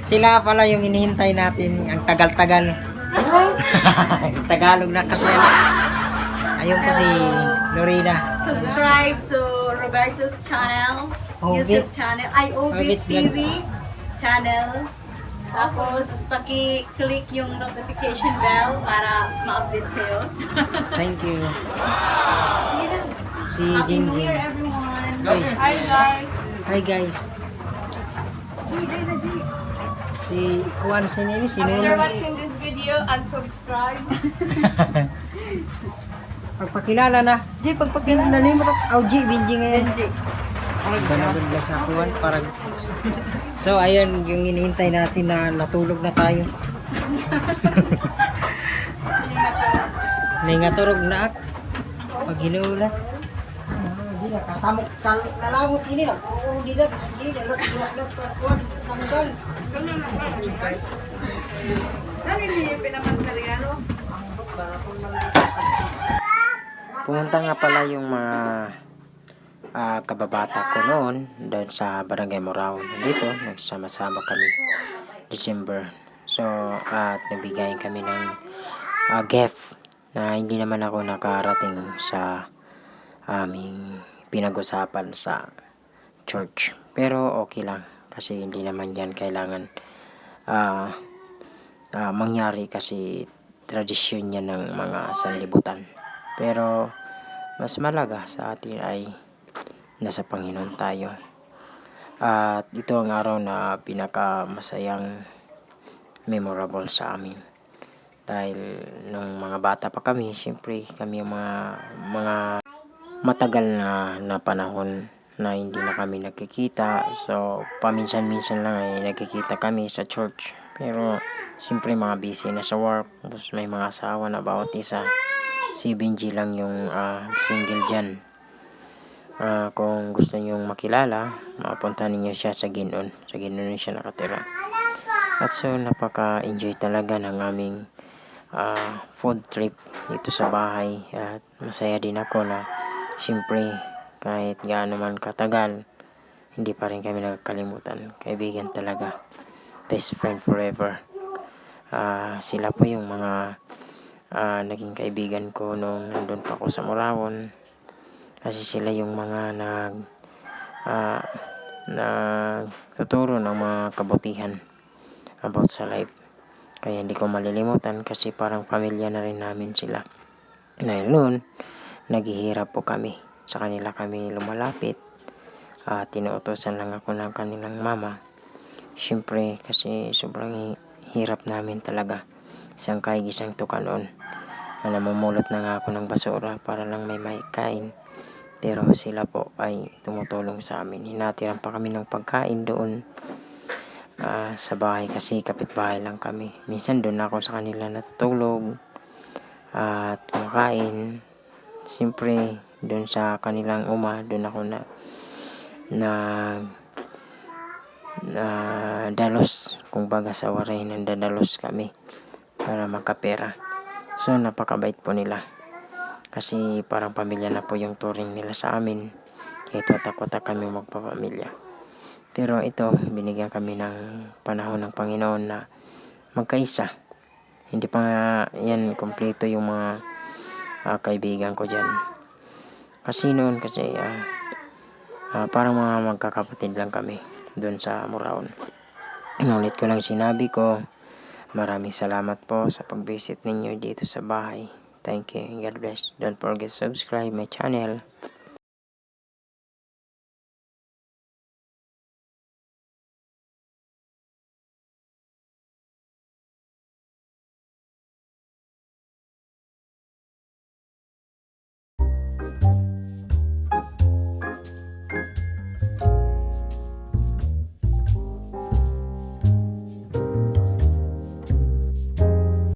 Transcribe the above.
Sila pala yung hinihintay natin. Ang tagal-tagal. Tagalog na kasi. Ayun po si Lorena. Subscribe to Roberto's channel, Obit. YouTube channel, Obit TV channel. Tapos, paki-click yung notification bell para ma-update kayo. Thank you. Si Happy New Jinjin. Year, everyone! Hey. Hi, guys! Hi guys. Si Kuan si Nini, si Nini. watching this video, unsubscribe. Pagpakilala na. Jay, Si pagpakilala. nalimot ang Auji Binji ngayon. Benji. Ganun na sa Kuan para So ayun yung hinihintay natin na natulog na tayo. May nga turog na ak. Pag hinulat. Na kasamok kal nalamot sini na. Oo, di na. Di na los los kuan tanggal. Ano yung pinapagkariano? Pumunta nga pala yung mga ah, kababata ko noon doon sa Barangay Morao. Dito, nagsama-sama kami December. So, at nagbigay kami ng ah, gift na hindi naman ako nakarating sa aming pinag-usapan sa church. Pero okay lang kasi hindi naman yan kailangan ah, ah, mangyari kasi tradisyon yan ng mga sanlibutan. Pero mas malaga sa atin ay nasa Panginoon tayo. At ito ang araw na pinakamasayang memorable sa amin. Dahil nung mga bata pa kami, siyempre kami yung mga, mga matagal na, na panahon na hindi na kami nagkikita. So, paminsan-minsan lang ay nagkikita kami sa church. Pero, siyempre mga busy na sa work. Tapos may mga asawa na bawat isa. Si Benji lang yung ah, single dyan. Ah, kung gusto nyong makilala, mapunta ninyo siya sa Ginon. Sa Ginon siya nakatira. At so, napaka-enjoy talaga ng aming ah, food trip dito sa bahay. At masaya din ako na, siyempre, kahit gaano man katagal, hindi pa rin kami nagkalimutan. Kaibigan talaga. Best friend forever. Ah, sila po yung mga ah, naging kaibigan ko nung nandun pa ako sa Morawon. Kasi sila yung mga nag ah, nagtuturo ng mga kabutihan about sa life. Kaya hindi ko malilimutan kasi parang pamilya na rin namin sila. Dahil noon, naghihirap po kami. Sa kanila kami lumalapit. Ah, tinuutosan lang ako ng kanilang mama. Siyempre, kasi sobrang hi- hirap namin talaga. Isang kaig, isang tuka noon. Na namumulot na nga ako ng basura para lang may maikain. Pero sila po ay tumutulong sa amin. Hinatiran pa kami ng pagkain doon ah, sa bahay kasi kapitbahay lang kami. Minsan doon ako sa kanila natutulog at kumakain. Siyempre, doon sa kanilang uma, doon ako na na na dalos kung baga sa waray nandadalos kami para makapera so napakabait po nila kasi parang pamilya na po yung turing nila sa amin kahit watak-watak kami magpapamilya pero ito binigyan kami ng panahon ng Panginoon na magkaisa hindi pa nga yan kompleto yung mga ah, kaibigan ko dyan kasi noon kasi ah, ah, parang mga magkakapatid lang kami doon sa Muraon. Inulit ko lang sinabi ko, maraming salamat po sa pag-visit ninyo dito sa bahay. Thank you. God bless. Don't forget to subscribe my channel.